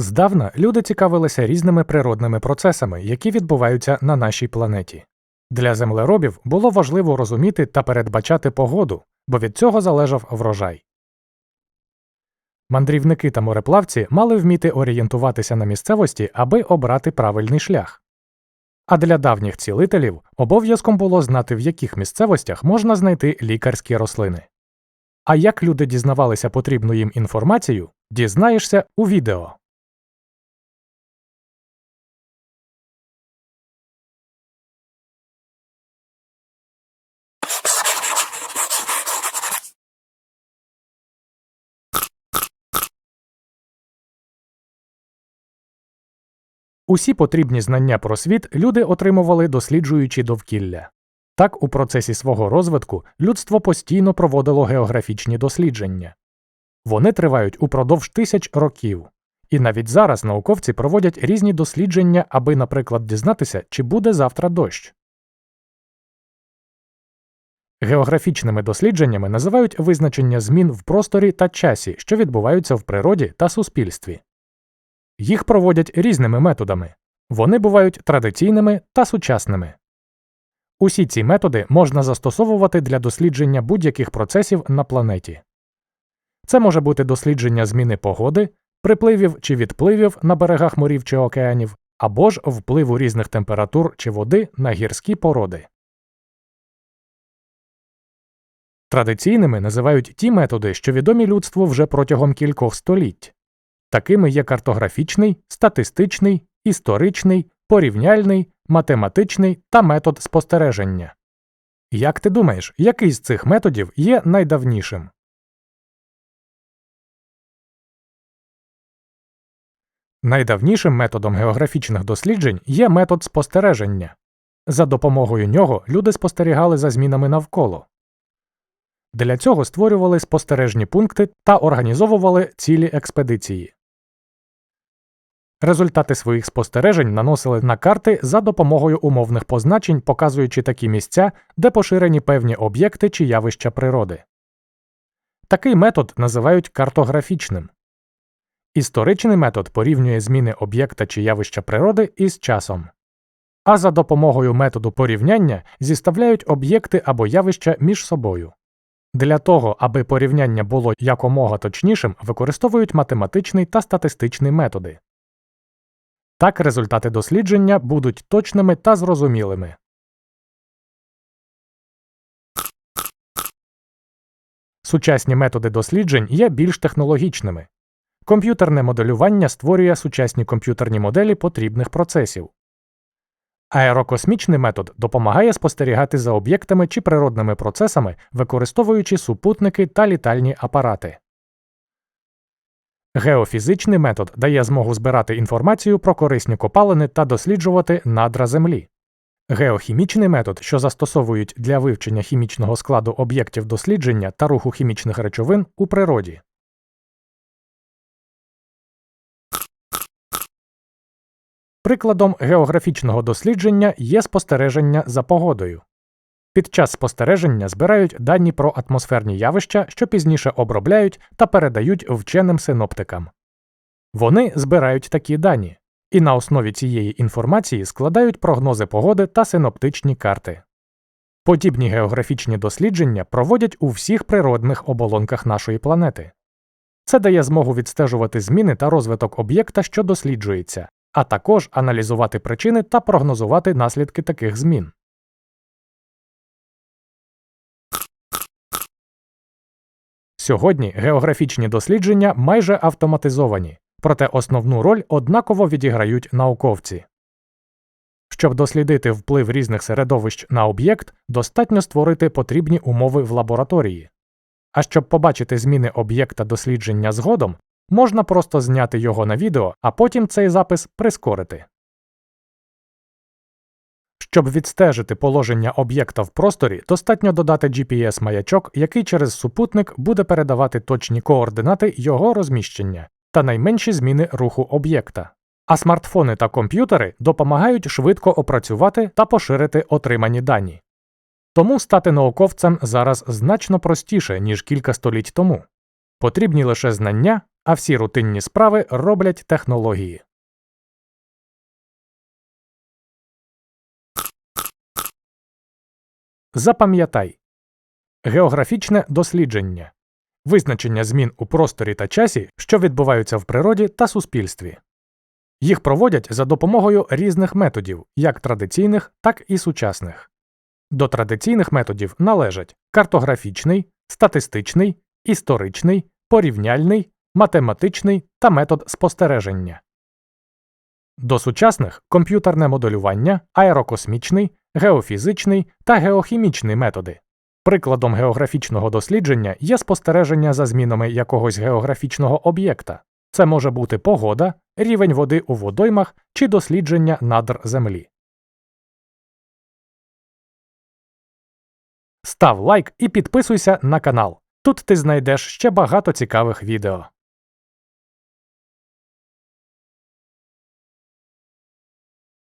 Здавна люди цікавилися різними природними процесами, які відбуваються на нашій планеті. Для землеробів було важливо розуміти та передбачати погоду, бо від цього залежав врожай. Мандрівники та мореплавці мали вміти орієнтуватися на місцевості, аби обрати правильний шлях. А для давніх цілителів обов'язком було знати, в яких місцевостях можна знайти лікарські рослини. А як люди дізнавалися потрібну їм інформацію, дізнаєшся у відео. Усі потрібні знання про світ люди отримували, досліджуючи довкілля. Так, у процесі свого розвитку людство постійно проводило географічні дослідження. Вони тривають упродовж тисяч років. І навіть зараз науковці проводять різні дослідження, аби, наприклад, дізнатися, чи буде завтра дощ. Географічними дослідженнями називають визначення змін в просторі та часі, що відбуваються в природі та суспільстві. Їх проводять різними методами. Вони бувають традиційними та сучасними. Усі ці методи можна застосовувати для дослідження будь-яких процесів на планеті. Це може бути дослідження зміни погоди, припливів чи відпливів на берегах морів чи океанів, або ж впливу різних температур чи води на гірські породи. Традиційними називають ті методи, що відомі людству вже протягом кількох століть. Такими є картографічний, статистичний, історичний, порівняльний, математичний та метод спостереження. Як ти думаєш, який з цих методів є найдавнішим? Найдавнішим методом географічних досліджень є метод спостереження. За допомогою нього люди спостерігали за змінами навколо. Для цього створювали спостережні пункти та організовували цілі експедиції. Результати своїх спостережень наносили на карти за допомогою умовних позначень, показуючи такі місця, де поширені певні об'єкти чи явища природи. Такий метод називають картографічним. Історичний метод порівнює зміни об'єкта чи явища природи із часом. А за допомогою методу порівняння зіставляють об'єкти або явища між собою. Для того, аби порівняння було якомога точнішим, використовують математичний та статистичний методи. Так результати дослідження будуть точними та зрозумілими. Сучасні методи досліджень є більш технологічними. Комп'ютерне моделювання створює сучасні комп'ютерні моделі потрібних процесів. Аерокосмічний метод допомагає спостерігати за об'єктами чи природними процесами, використовуючи супутники та літальні апарати. Геофізичний метод дає змогу збирати інформацію про корисні копалини та досліджувати надра Землі. Геохімічний метод, що застосовують для вивчення хімічного складу об'єктів дослідження та руху хімічних речовин у природі. Прикладом географічного дослідження є спостереження за погодою. Під час спостереження збирають дані про атмосферні явища, що пізніше обробляють та передають вченим синоптикам. Вони збирають такі дані і на основі цієї інформації складають прогнози погоди та синоптичні карти. Подібні географічні дослідження проводять у всіх природних оболонках нашої планети. Це дає змогу відстежувати зміни та розвиток об'єкта, що досліджується, а також аналізувати причини та прогнозувати наслідки таких змін. Сьогодні географічні дослідження майже автоматизовані, проте основну роль однаково відіграють науковці. Щоб дослідити вплив різних середовищ на об'єкт, достатньо створити потрібні умови в лабораторії. А щоб побачити зміни об'єкта дослідження згодом, можна просто зняти його на відео, а потім цей запис прискорити. Щоб відстежити положення об'єкта в просторі, достатньо додати GPS-маячок, який через супутник буде передавати точні координати його розміщення та найменші зміни руху об'єкта. А смартфони та комп'ютери допомагають швидко опрацювати та поширити отримані дані. Тому стати науковцем зараз значно простіше, ніж кілька століть тому. Потрібні лише знання, а всі рутинні справи роблять технології. Запам'ятай географічне дослідження визначення змін у просторі та часі, що відбуваються в природі та суспільстві. Їх проводять за допомогою різних методів, як традиційних, так і сучасних. До традиційних методів належать картографічний, статистичний, історичний, порівняльний, математичний та метод спостереження. До сучасних комп'ютерне моделювання, аерокосмічний, геофізичний та геохімічний методи. Прикладом географічного дослідження є спостереження за змінами якогось географічного об'єкта. Це може бути погода, рівень води у водоймах чи дослідження надр Землі. Став лайк і підписуйся на канал. Тут ти знайдеш ще багато цікавих відео.